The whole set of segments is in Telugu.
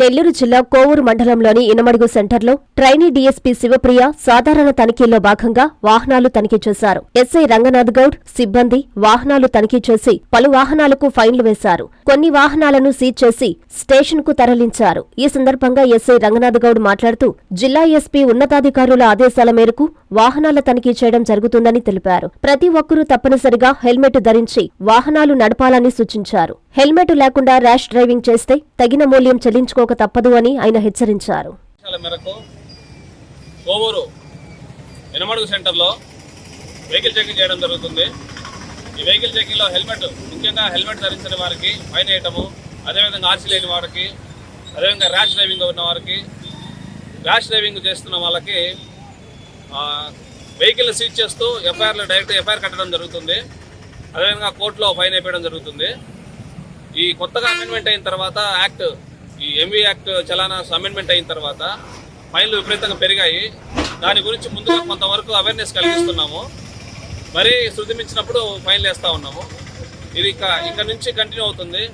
నెల్లూరు జిల్లా కోవూరు మండలంలోని ఇనమడుగు సెంటర్లో ట్రైనీ డీఎస్పీ శివప్రియ సాధారణ తనిఖీల్లో భాగంగా వాహనాలు తనిఖీ చేశారు. ఎస్ఐ రంగనాథ్ గౌడ్ సిబ్బంది వాహనాలు తనిఖీ చేసి పలు వాహనాలకు ఫైన్లు వేశారు. కొన్ని వాహనాలను సీజ్ చేసి స్టేషన్కు తరలించారు. ఈ సందర్భంగా ఎస్ఐ రంగనాథ్ గౌడ్ మాట్లాడుతూ జిల్లా ఎస్పీ ఉన్నతాధికారుల ఆదేశాల మేరకు వాహనాల తనిఖీ చేయడం జరుగుతుందని తెలిపారు. ప్రతి ఒక్కరూ తప్పనిసరిగా హెల్మెట్ ధరించి వాహనాలు నడపాలని సూచించారు. హెల్మెట్ లేకుండా ర్యాష్ డ్రైవింగ్ చేస్తే తగిన మూల్యం చెల్లించుకో చెల్లించుకోక తప్పదు అని ఆయన హెచ్చరించారు. మేరకు కోవూరు ఇనమడుగు సెంటర్లో వెహికల్ చెకింగ్ చేయడం జరుగుతుంది. ఈ వెహికల్ చెకింగ్లో హెల్మెట్ ముఖ్యంగా హెల్మెట్ ధరించిన వారికి ఫైన్ వేయటము అదేవిధంగా ఆర్సీ లేని వారికి అదేవిధంగా ర్యాష్ డ్రైవింగ్ ఉన్న వారికి ర్యాష్ డ్రైవింగ్ చేస్తున్న వాళ్ళకి వెహికల్ సీజ్ చేస్తూ ఎఫ్ఐఆర్లో డైరెక్ట్ ఎఫ్ఐఆర్ కట్టడం జరుగుతుంది. అదేవిధంగా కోర్టులో ఫైన్ వేయడం జరుగుతుంది. ఈ కొత్తగా అమెండ్మెంట్ అయిన తర్వాత యాక్ట్ ఈ ఎంవీ యాక్ట్ చలానా అమెండ్మెంట్ అయిన తర్వాత ఫైన్లు విపరీతంగా పెరిగాయి. దాని గురించి ముందుగా కొంతవరకు అవేర్నెస్ కలిగిస్తున్నాము. మరీ శృతి మించినప్పుడు ఫైన్లు వేస్తూ ఉన్నాము. ఇది ఇక ఇక్కడ నుంచి కంటిన్యూ అవుతుంది.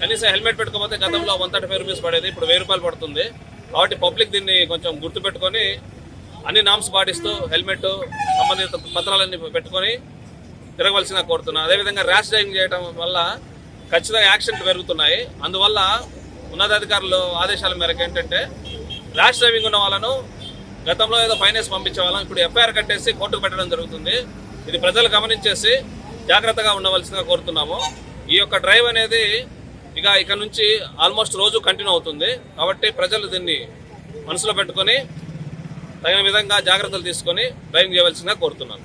కనీసం హెల్మెట్ పెట్టుకోకపోతే గతంలో వన్ థర్టీ ఫైవ్ రూపీస్ పడేది ఇప్పుడు వెయ్యి రూపాయలు పడుతుంది. కాబట్టి పబ్లిక్ దీన్ని కొంచెం గుర్తుపెట్టుకొని అన్ని నామ్స్ పాటిస్తూ హెల్మెట్ సంబంధిత పత్రాలన్నీ పెట్టుకొని తిరగవలసిన కోరుతున్నాను. అదేవిధంగా ర్యాష్ డ్రైవింగ్ చేయడం వల్ల ఖచ్చితంగా యాక్సిడెంట్ పెరుగుతున్నాయి. అందువల్ల ఉన్నతాధికారులు ఆదేశాల మేరకు ఏంటంటే ర్యాష్ డ్రైవింగ్ ఉన్న వాళ్ళను గతంలో ఏదో ఫైనాన్స్ పంపించే వాళ్ళం. ఇప్పుడు ఎఫ్ఐఆర్ కట్టేసి కోర్టుకు పెట్టడం జరుగుతుంది. ఇది ప్రజలు గమనించేసి జాగ్రత్తగా ఉండవలసిందిగా కోరుతున్నాము. ఈ యొక్క డ్రైవ్ అనేది ఇక ఇక నుంచి ఆల్మోస్ట్ రోజు కంటిన్యూ అవుతుంది. కాబట్టి ప్రజలు దీన్ని మనసులో పెట్టుకొని తగిన విధంగా జాగ్రత్తలు తీసుకొని డ్రైవింగ్ చేయవలసిందిగా కోరుతున్నాను.